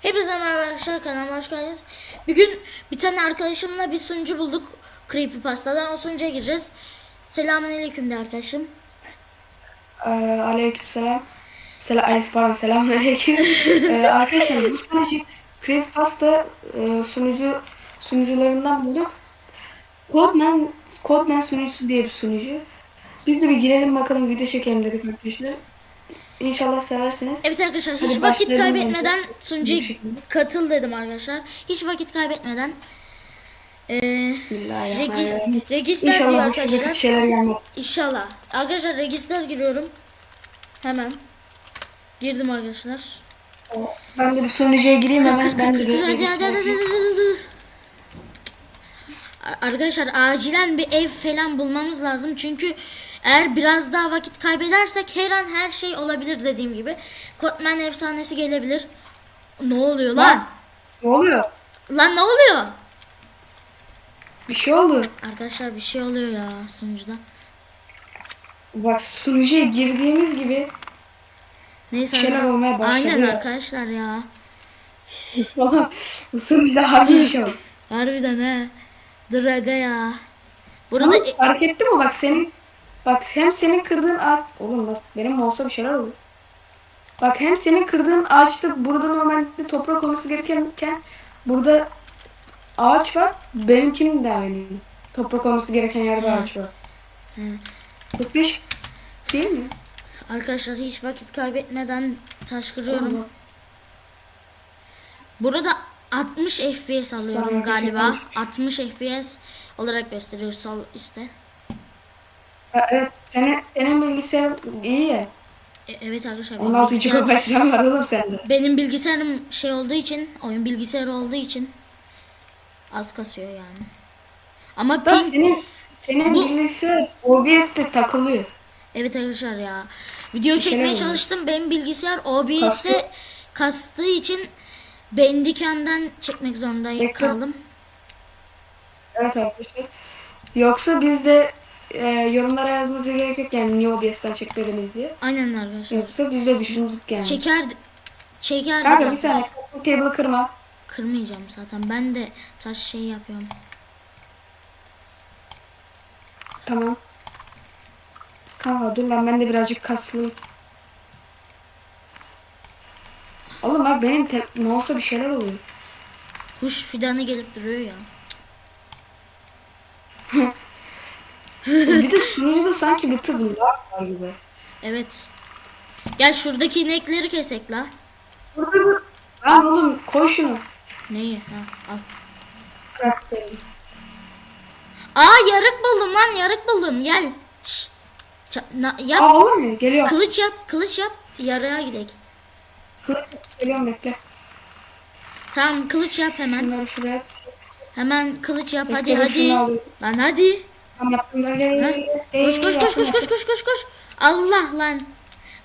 Hepinize merhaba arkadaşlar kanalıma hoş geldiniz. Bugün bir tane arkadaşımla bir sunucu bulduk. Creepypasta'dan o sunucuya gireceğiz. Selamünaleyküm de arkadaşım. Ee, aleykümselam. Selam, ay, pardon selamünaleyküm. ee, arkadaşlar bu sunucu Creepypasta e, sunucu sunucularından bulduk. Codeman Codeman sunucusu diye bir sunucu. Biz de bir girelim bakalım video çekelim dedik arkadaşlar. İnşallah seversiniz. Evet arkadaşlar hiç Hadi vakit kaybetmeden Bu şekilde. katıl dedim arkadaşlar. Hiç vakit kaybetmeden regis, register İnşallah arkadaşlar. şeyler gelmez. İnşallah. Arkadaşlar register giriyorum. Hemen. Girdim arkadaşlar. Ben de bir sunucuya gireyim Kır, hemen. kır, Ben kır, de kır, bir hadi, hadi, register hadi, yapayım. hadi, hadi, hadi. Arkadaşlar acilen bir ev falan bulmamız lazım. Çünkü eğer biraz daha vakit kaybedersek her an her şey olabilir dediğim gibi. Kotman efsanesi gelebilir. Ne oluyor lan? Lan. Ne oluyor? Lan ne oluyor? Bir şey oldu. Arkadaşlar bir şey oluyor ya sunucuda. Bak sunucuya girdiğimiz gibi Neyse. Şeyler arkadaşlar. olmaya başladı Aynen ya. arkadaşlar ya. Oğlum bu sunucuda harbi bir şey var. Harbiden he. Dur aga ya. Burada Burada fark ettin mi bak senin bak hem senin kırdığın ağaç oğlum bak benim olsa bir şeyler olur. Bak hem senin kırdığın ağaçta burada normalde toprak olması gerekenken burada ağaç var. Benimkinin de aynı. Toprak olması gereken yerde ağaç var. Çok değişik değil mi? Arkadaşlar hiç vakit kaybetmeden taş kırıyorum. Burada 60 FPS alıyorum şey galiba. konuşmuş. 60 FPS olarak gösteriyor sol üstte. Ha, Evet senin, senin bilgisayarın iyi ya. E, evet arkadaşlar benim 16 bilgisayar- GB RAM var oğlum sende. benim bilgisayarım şey olduğu için oyun bilgisayarı olduğu için az kasıyor yani. Ama Da ping senin senin Bu- bilgisayar OBS'te takılıyor. evet arkadaşlar ya. Video çekmeye oluyor. çalıştım. Benim bilgisayar OBS'te Kasıyor. kastığı için Bandicam'den çekmek zorunda Bekle. kaldım. Evet arkadaşlar. Yoksa biz de e, yorumlara yazmanıza gerek yok yani niye OBS'ten çekmediniz diye. Aynen arkadaşlar. Yoksa biz de düşündük yani. Çeker çeker Kanka bir saniye bu table'ı kırma. Kırmayacağım zaten. Ben de taş şey yapıyorum. Tamam. Kanka dur lan ben de birazcık kaslayayım. Oğlum bak benim ne olsa bir şeyler oluyor. Kuş fidanı gelip duruyor ya. Bir de sunucuda sanki bir tık lag var gibi. Evet. Gel şuradaki inekleri kesek la. Burada da... Lan oğlum koy şunu. Neyi? Ha, al. Craft'ları. Aa yarık buldum lan yarık buldum. Gel. Şş. Ça- na- yap. Aa olur mu? Geliyor. Kılıç yap. Kılıç yap. Yarığa gidelim. Kılıç geliyorum bekle. Tamam kılıç yap hemen. Bunları şuraya. Hemen kılıç yap hadi Bekle, hadi. şunu alayım. Lan hadi. Koş koş koş koş koş koş koş koş. Allah lan.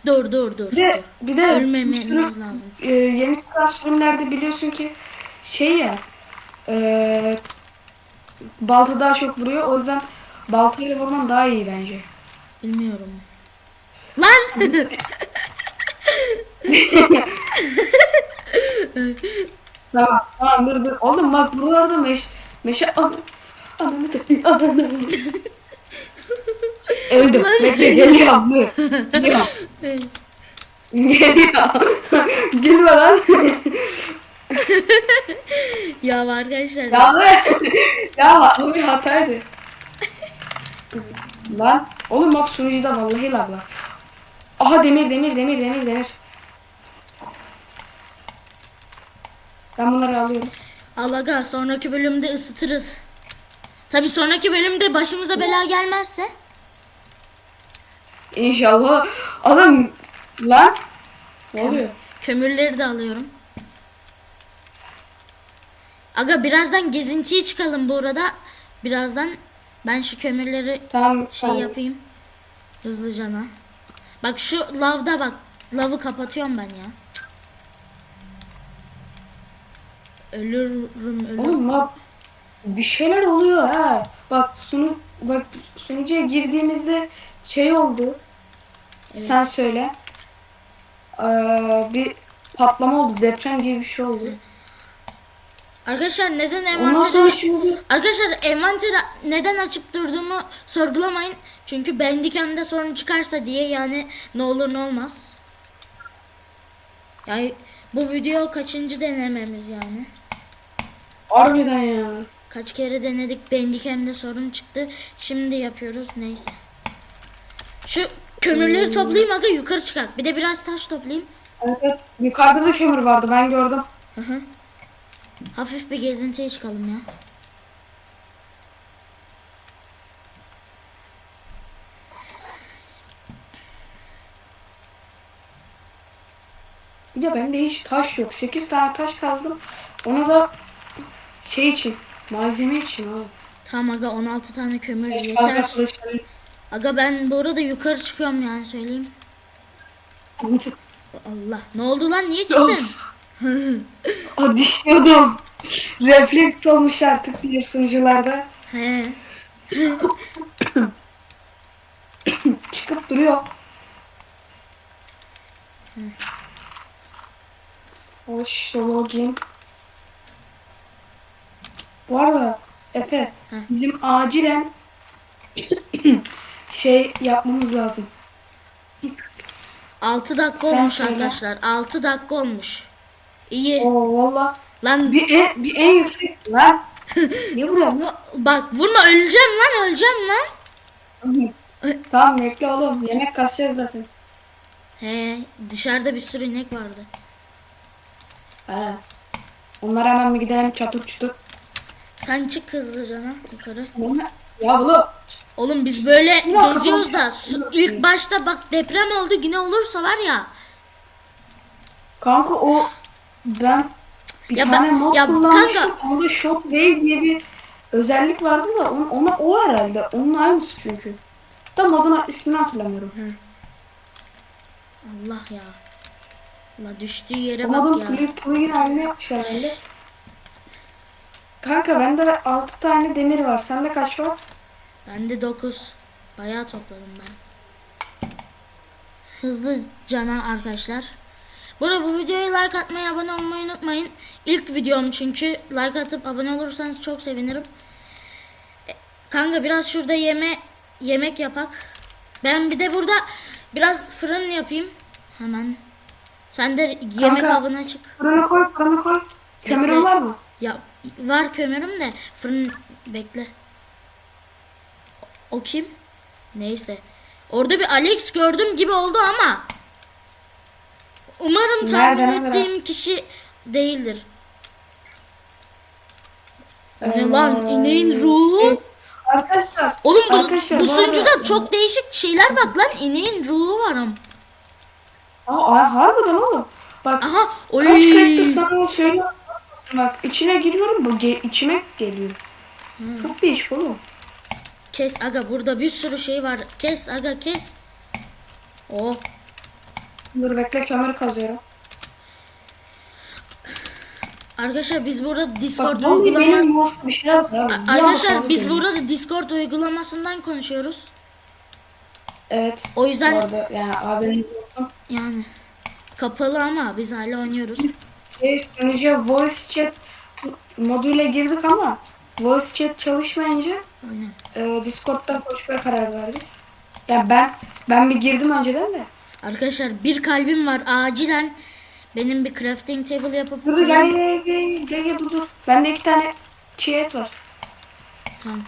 Dur dur dur. Bir de, dur. bir de Ölmememiz sürüm- lazım. e, yeni çıkan sürümlerde biliyorsun ki şey ya e, balta daha çok vuruyor. O yüzden baltayla vurman daha iyi bence. Bilmiyorum. Lan. Tamam tamam dur dur. Oğlum bak buralarda meş, meşe ananı satayım ananı. Öldüm. Bekle geliyorum dur. Geliyorum. Geliyorum. Gülme lan. ya arkadaşlar. Ya be. ya o bir hataydı. Lan oğlum bak sunucuda vallahi lag var. Aha demir demir demir demir demir. Ben bunları alıyorum. Alaga sonraki bölümde ısıtırız. Tabi sonraki bölümde başımıza bela gelmezse. İnşallah. Oğlum lan. Ne oluyor? Kömürleri de alıyorum. Aga birazdan gezintiye çıkalım bu arada. Birazdan ben şu kömürleri Tamam. şey tamam. yapayım. Hızlıcana. Bak şu lavda bak. Lavı kapatıyorum ben ya. Ölürüm ölürüm. Oğlum bir şeyler oluyor ha. Bak sunu bak sunucuya girdiğimizde şey oldu. Sen söyle. Ee, bir patlama oldu. Deprem gibi bir şey oldu. Arkadaşlar neden envanteri... şimdi Arkadaşlar envanteri neden açıp durduğumu sorgulamayın. Çünkü Bandicam'da sorun çıkarsa diye yani ne olur ne olmaz. Yani bu video kaçıncı denememiz yani. harbiden ya. Kaç kere denedik Bandicam'da sorun çıktı. Şimdi yapıyoruz neyse. Şu kömürleri toplayayım aga yukarı çıkak. Bir de biraz taş toplayayım. Evet. Yukarıda da kömür vardı ben gördüm. Hı hı. Hafif bir gezintiye çıkalım ya. De bende hiç taş yok. 8 tane taş kazdım. Ona da şey için, malzeme için abi. Tamam aga 16 tane kömür Fazla yeter. Aga ben bu arada yukarı çıkıyorum yani söyleyeyim. Allah ne oldu lan niye çıktın? O dişiyordum. Refleks olmuş artık diğer sunucularda. He. Çıkıp duruyor. Hoş login. Bu arada Efe Heh. bizim acilen şey yapmamız lazım. 6 dakika Sen olmuş söyle. arkadaşlar. 6 dakika olmuş. İyi. Oo valla Lan bir en, bir en yüksek lan. ne vuruyorsun lan? bak vurma öleceğim lan öleceğim lan. tamam bekle oğlum. Yemek kasacağız zaten. He dışarıda bir sürü inek vardı. He. Onlara hemen bir gidelim çatır çutur. Sen çık hızlıca yukarı. Ya oğlum. Oğlum biz böyle dakika, geziyoruz da su- ilk başta bak deprem oldu yine olursa var ya. Kanka o ben bir Ya tane ben- mod ya kullanmıştım. kanka- Onda Shockwave diye bir özellik vardı da onun, ona o herhalde. Onun aynısı çünkü. Tam adına ismini hatırlamıyorum. Allah ya. Allah düştüğü yere Ama bak adam ya. plug- plugin haline yapmış herhalde. Kanka bende 6 tane demir var. Sende kaç var? Bende 9. Bayağı topladım ben. Hızlı cana arkadaşlar. Bu arada bu videoya like atmayı, abone olmayı unutmayın. İlk videom çünkü. Like atıp abone olursanız çok sevinirim. E, Kanka biraz şurada yeme yemek yapak. Ben bir de burada biraz fırın yapayım. Hemen. Sen de yemek Kanka. avına çık. Fırına koy, fırına koy. Kömürün var mı? Ya var kömürüm de fırın bekle. O kim? Neyse. Orada bir Alex gördüm gibi oldu ama. Umarım tahmin Nerede, ettiğim kişi değildir. Ne Ee, lan ineğin ruhu. Arkadaşlar. Oğlum bu, arkadaşlar, bu sunucuda çok değişik şeyler bak lan ineğin ruhu varım. Aa, aa, harbiden oğlum. Bak Aha oy. kaç kayıttır sana söylüyorum. Bak içine giriyorum bu ge- içime geliyor. Çok değişik oğlum. Kes aga burada bir sürü şey var. Kes aga kes. Oh Dur bekle kömür kazıyorum. Arkadaşlar biz burada Bak Discord uygulama bir anda Arkadaşlar biz burada Discord uygulamasından konuşuyoruz. Evet. O yüzden Bu arada yani abiniz yani kapalı ama biz hala oynuyoruz. Şey, sunucuya voice chat moduyla girdik ama voice chat çalışmayınca Aynen. e, Discord'dan konuşmaya karar verdik. Yani ben ben bir girdim önceden de. Arkadaşlar bir kalbim var acilen benim bir crafting table yapıp Dur dur gel gel gel gel gel dur dur. Bende iki tane çiğ et var. Tamam.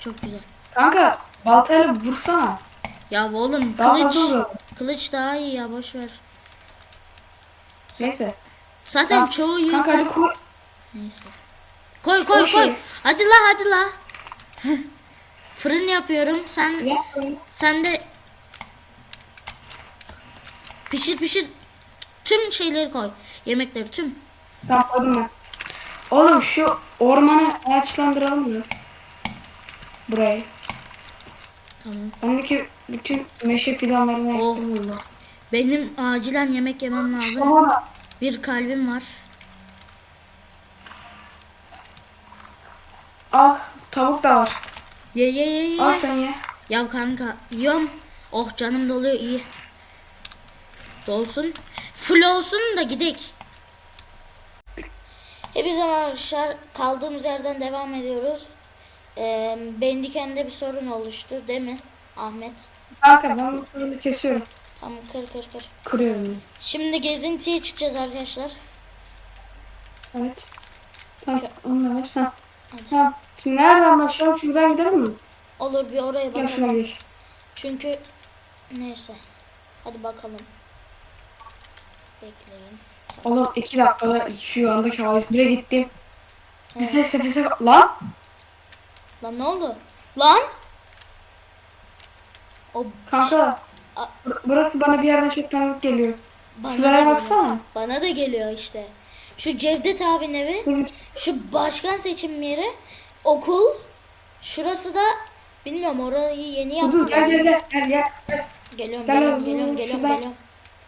Çok güzel. Kanka baltayla vursana. Ya oğlum Daha kılıç kılıç daha iyi ya boş ver. Neyse. Zaten Tamam. çoğu yiğit Kanka hadi koy. neyse. Koy koy Koy şeyi. Hadi la hadi la. Fırın yapıyorum. Sen Yap böyle. Sen de pişir pişir tüm şeyleri koy. Yemekleri tüm. Tamam ben. Oğlum şu ormanı ağaçlandıralım mı? Burayı. Tamam. Bendeki bütün meşe fidanlarını Oh. ektim. Benim acilen yemek yemem lazım. Da. Bir kalbim var. Al tavuk da var. Ye ye ye ye. Al sen ye. Ya kanka yiyorum. Oh canım doluyor iyi. Dolsun. Full olsun da gidek. Hepinize arkadaşlar kaldığımız yerden devam ediyoruz. Ee, Bendiken'de bir sorun oluştu değil mi Ahmet? Kanka ben bu sorunu kesiyorum. Tamam kır kır kır. Kırıyorum. Şimdi gezintiye çıkacağız arkadaşlar. Evet. Tamam onu ver. Ha. Hadi. Tamam. Şimdi nereden başlayalım? Şuradan gidelim mi? Olur bir oraya Gel şuna bakalım. gidelim. Çünkü neyse. Hadi bakalım. Bekleyin. Oğlum iki dakikada şu andaki A101'e gittim. Nefes nefese lan. Lan ne oldu? Lan! O Kanka. A- bur- Burası bana bir yerden çok tanıdık geliyor. Bana da Şuraya geliyor. baksana. Bana da geliyor işte. Şu Cevdet abinin evi. Dur. Şu başkan seçim yeri. Okul. Şurası da bilmiyorum orayı yeni Dur yaptılar. gel gel gel. Gel gel. gel. Geliyorum Gel geliyorum geliyorum geliyorum. şuradan. geliyorum.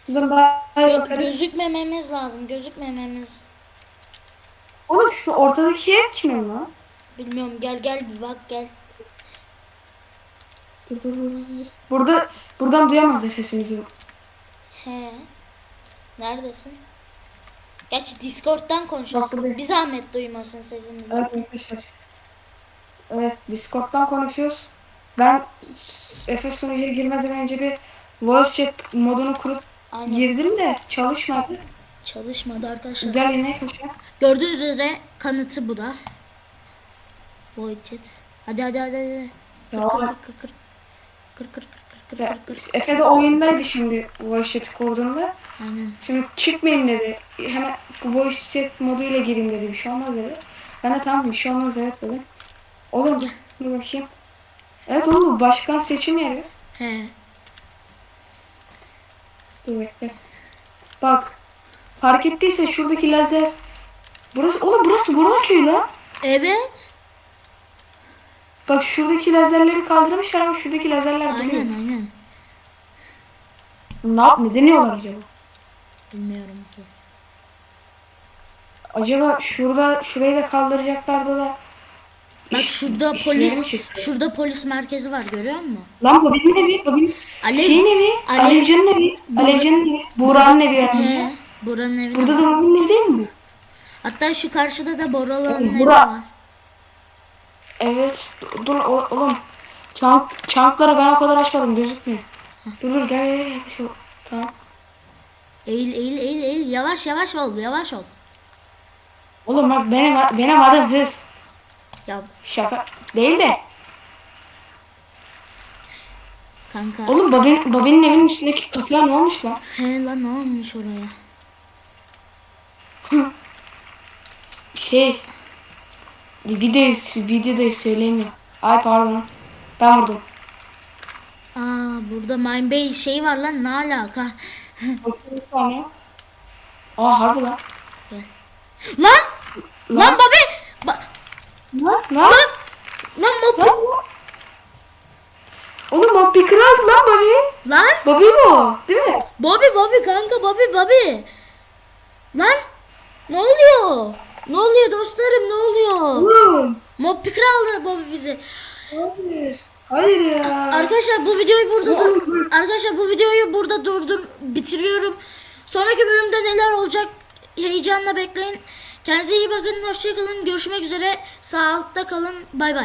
Buradan daha iyi Gö- bakarız. gözükmememiz lazım. Gözükmememiz. Oğlum şu ortadaki ev kimin lan? Bilmiyorum gel gel bir bak gel. Dur, dur, dur, dur. Burada buradan duyamazlar sesimizi. He. Neredesin? Gerçi Discord'dan konuşuyoruz. Bak. Bir zahmet duymasın sesimizi. Evet arkadaşlar. Evet Discord'dan konuşuyoruz. Ben Efes sunucuya girmeden önce bir voice chat modunu kurup Aynen. girdim de çalışmadı. Çalışmadı arkadaşlar. Gel yine koşalım. Gördüğünüz üzere kanıtı bu da. Void chat. Hadi hadi hadi hadi. Kır kır kır kır kır. Kır kır kır kır kır kır. Efe de oyundaydı şimdi voice chat kurduğunda. Şimdi Aynen. çıkmayayım dedi. Hemen voice chat moduyla gireyim dedi. Bir şey olmaz dedi. Ben de tamam bir şey olmaz evet dedim. Oğlum Gel. dur bakayım. Evet oğlum bu başkan seçim yeri. He. Dur bekle. Bak. Fark ettiyse şuradaki lazer. Burası oğlum burası Burma köyü lan. Evet. Bak şuradaki lazerleri kaldırmışlar ama şuradaki lazerler duruyor. Aynen aynen. Ne yap ne deniyorlar acaba? Bilmiyorum ki. Acaba şurada şurayı da kaldıracaklardı da. Bak iş- şurada polis şurada polis merkezi var görüyor musun? Lan Bobby'nin evi, Bobby'nin Alev- şeyin evi, Alev- Alevcan'ın evi, Alevcan'ın evi, Buğra'nın evi yani. He. Buranın evi. Burada da Bobby'nin evi değil mi bu? Hatta şu karşıda da Boralı'nın Oğlum, evi var. Evet. Dur oğlum. Çank, çankları ben o kadar açmadım gözükmüyor. Dur dur gel gel gel. Şu, tamam. Eğil eğil eğil eğil. Yavaş yavaş ol yavaş ol. Oğlum bak benim benim adım hız. Ya Şaka değil de. kanka. Oğlum babin, babinin evinin üstündeki kafaya ne olmuş lan? He lan ne olmuş oraya? Şey. Videoyu, videoda söyleyemiyorum. Ay pardon. Ben vurdum. Aa burada Mine Bay şey var lan ne alaka? Bakın bir saniye. Aa harbi lan. lan! Lan Bobby! Ba- Lan lan. lan Bobby! Lan lan. Oğlum o bir kral lan Bobby. Lan! Bobby bu. Değil mi? Bobby Bobby kanka Bobby Bobby! Lan! Ne oluyor? Ne oluyor dostlarım ne oluyor? Oğlum. Mob Picker aldı Bobby bizi. Hayır. Hayır ya. Arkadaşlar bu videoyu burada dur. Arkadaşlar bu videoyu burada durdur bitiriyorum. Sonraki bölümde neler olacak heyecanla bekleyin. Kendinize iyi bakın. Hoşçakalın. Görüşmek üzere. Sağlıkta kalın. Bay bay.